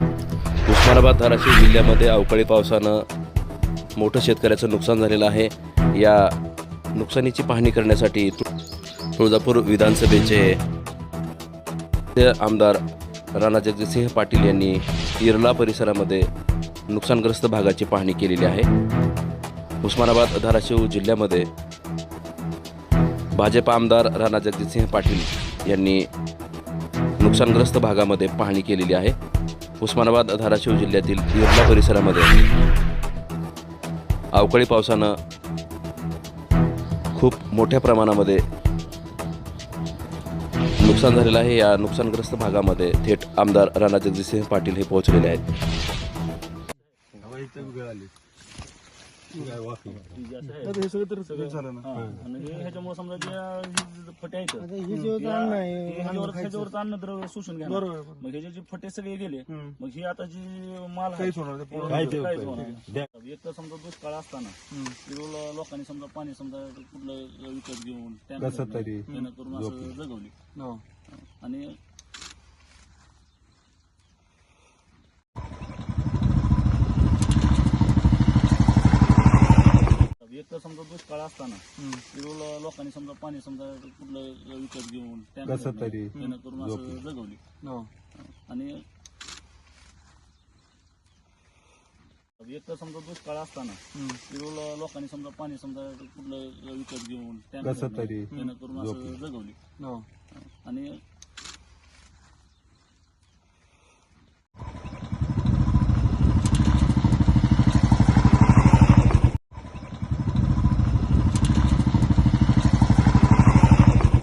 उस्मानाबाद धाराशिव जिल्ह्यामध्ये अवकाळी पावसानं मोठं शेतकऱ्याचं नुकसान झालेलं आहे. या नुकसानीची पाहणी करण्यासाठी तुळजापूर विधानसभेचे ते आमदार राणा जगजितसिंह पाटील यांनी इरला परिसरामध्ये नुकसानग्रस्त भागाची पाहणी केलेली आहे. उस्मानाबाद धाराशिव जिल्ह्यामध्ये भाजपा आमदार राणा जगजितसिंह पाटील यांनी नुकसानग्रस्त भागामध्ये पाहणी केलेली आहे. उस्मानाबाद धाराशिव जिल्ह्यातील इरला परिसरामध्ये अवकाळी पावसानं खूप मोठ्या प्रमाणामध्ये नुकसान झालेलं आहे. या नुकसानग्रस्त भागामध्ये थेट आमदार राणा जगजितसिंह पाटील हे पोहोचलेले आहेत. हे सगळं तर सगळं झालं ना. आणि ह्याच्यामुळे समजा जे फटे आहेत ही जीव अन्न आहे ते ह्याच्यावर ह्याच्यावरचं अन्नद्रव्य शोषून घ्या बरोबर मग ह्याचे जे फटे सगळे गेले. मग ही आता जी माल आहे. एक तर समजा दुष्काळ असताना लोकांनी समजा पाणी समजा कुठलं विकत घेऊन तरी. करून असं जगवली. हो. आणि एक तर समजा दुष्काळ असताना इकडं लोकांनी समजा पाणी समजा कुठलं विकत घेऊन कसं तरी करून असं जगवली. आणि एक तर समजा दुष्काळ असताना इकडं लोकांनी समजा पाणी समजा कुठलं विकत घेऊन तरी करून असं जगवली. हो. आणि